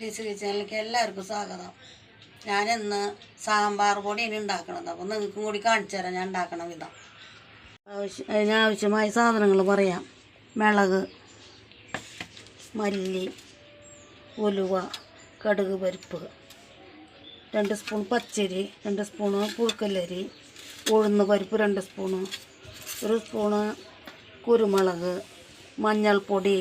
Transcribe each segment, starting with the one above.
ഡിസ് കിച്ചണിലേക്ക് എല്ലാവർക്കും സ്വാഗതം. ഞാൻ ഇന്ന് സാമ്പാർ പൊടിയാണ് ഉണ്ടാക്കണത് അപ്പോൾ നിങ്ങൾക്കും കൂടി കാണിച്ചു തരാം ഞാൻ ഉണ്ടാക്കണ വിധം. ആവശ്യം അതിനാവശ്യമായ സാധനങ്ങൾ പറയാം. മിളക് മല്ലി ഉലുവ കടുക് പരിപ്പ് രണ്ട് സ്പൂൺ പച്ചരി രണ്ട് സ്പൂണ് പുഴുക്കല്ലരി ഉഴുന്ന് പരിപ്പ് രണ്ട് സ്പൂണ് ഒരു സ്പൂണ് കുരുമുളക് മഞ്ഞൾപ്പൊടി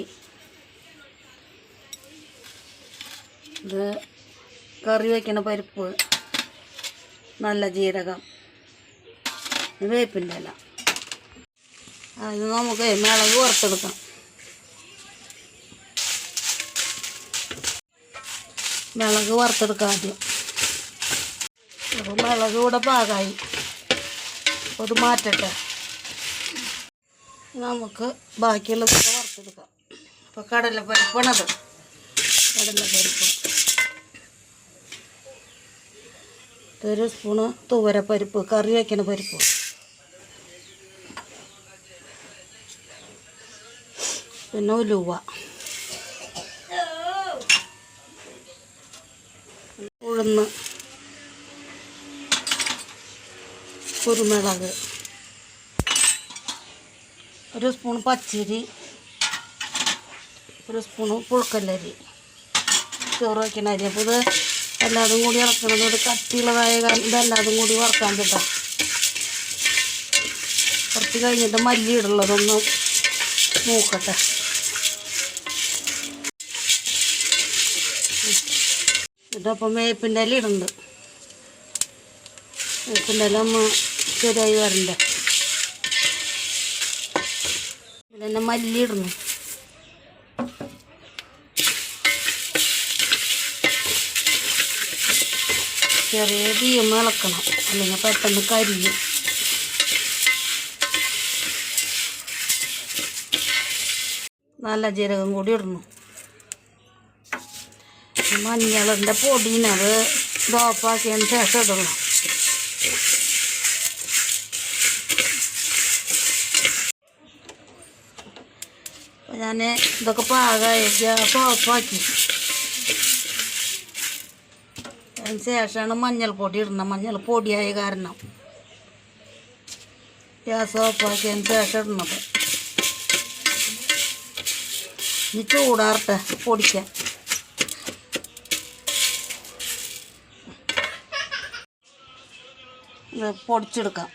ഇത് കറി വയ്ക്കണ പരിപ്പ് നല്ല ജീരകം വേപ്പിന്റെ ഇല. അത് നമുക്ക് മിളക് വറുത്തെടുക്കാം. മിളക് വറുത്തെടുക്കാം ആദ്യം. അപ്പോൾ മിളക് കൂടെ പാകമായി ഒരു മാറ്റട്ടെ. നമുക്ക് ബാക്കിയുള്ളതൊക്കെ വറുത്തെടുക്കാം. അപ്പോൾ കടലപ്പരിപ്പാണത്. കടലപ്പരിപ്പ്. ഒരു സ്പൂണ് തുവരപ്പരിപ്പ് കറി വയ്ക്കണ പരിപ്പ്. പിന്നെ ഉലുവ. ഉഴുന്ന്. കുരുമുളക്. ഒരു സ്പൂൺ പച്ചരി. ഒരു സ്പൂണ് പുഴുക്കല്ലരി ചോറ് വയ്ക്കണ അരി. അപ്പോൾ ഇത് എല്ലാതും കൂടി ഇറക്കണം ഒരു കട്ടിയുള്ളതായ ഇതെല്ലാതും കൂടി വറക്കാൻ കേട്ടോ. കുറച്ച് കഴിഞ്ഞിട്ട് മല്ലി ഇടുള്ളതൊന്ന് മൂക്കട്ടെ. ഇതപ്പം വേപ്പിന്റെ ഇല ഇടുന്നുണ്ട്. വേപ്പിന്റെ ഇല ഒന്ന് ശരിയായി വരണ്ടേ. ഇതിലെന്നെ മല്ലി ഇടുന്നു ചെറിയ തീയമ്മ ഇളക്കണം. അല്ലെങ്കിൽ പെട്ടെന്ന് കരിയും. നല്ല ജീരകം കൂടി ഇടണം. മഞ്ഞളിന്റെ പൊടീനത് ഡോപ്പാക്കിയതിന് ശേഷം ഇടണം. ഞാൻ ഇതൊക്കെ പാകമായി ഗ്യാസ് ഓഫാക്കി. അതിന് ശേഷമാണ് മഞ്ഞൾപ്പൊടി ഇടുന്നത്. മഞ്ഞൾപ്പൊടിയായ കാരണം ഗ്യാസ് ഓഫാക്കിയതിന് ശേഷം ഇടുന്നത്. ഇനി ചൂടാറട്ടെ പൊടിക്കാൻ പൊടിച്ചെടുക്കാം.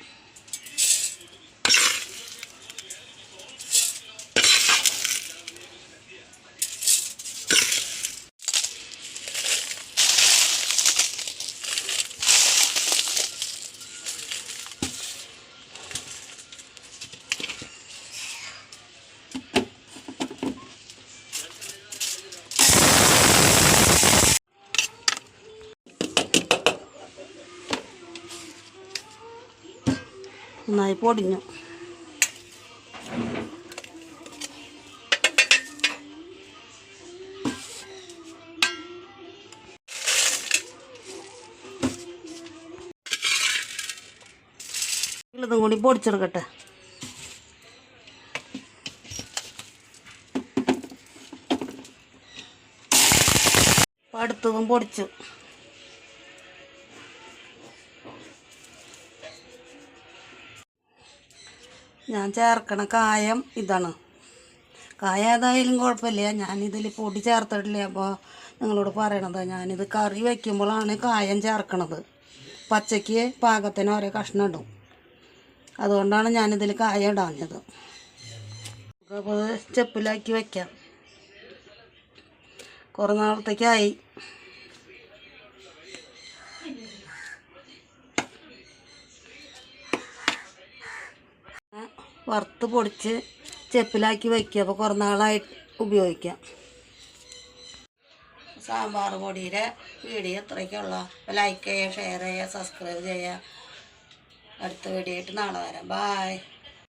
നന്നായി പൊടിഞ്ഞു. ഇതും കൂടി പൊടിച്ചെടുക്കട്ടെ. അടുത്തതും പൊടിച്ചു. ഞാൻ ചേർക്കണ കായം ഇതാണ്. കായ ഏതായാലും കുഴപ്പമില്ല. ഞാനിതിൽ പൊടി ചേർത്തിട്ടില്ല. അപ്പോൾ നിങ്ങളോട് പറയണത് ഞാനിത് കറി വയ്ക്കുമ്പോഴാണ് കായം ചേർക്കണത്. പച്ചയ്ക്ക് പാകത്തിന് ഓരോ കഷ്ണം ഇടും. അതുകൊണ്ടാണ് ഞാനിതിൽ കായം ഇടാഞ്ഞത്. അത് സ്റ്റെപ്പിലാക്കി വയ്ക്കാം കുറേ നാളത്തേക്കായി. വറുത്ത് പൊടിച്ച് ചെപ്പിലാക്കി വയ്ക്കുക. അപ്പോൾ കുറേ നാളായി ഉപയോഗിക്കാം. സാമ്പാർ പൊടിയുടെ വീഡിയോ ഇത്രയ്ക്കുള്ള ലൈക്ക് ചെയ്യുക ഷെയർ ചെയ്യുക സബ്സ്ക്രൈബ് ചെയ്യുക. അടുത്ത വീഡിയോ ആയിട്ട് നാളെ വരാം. ബായ്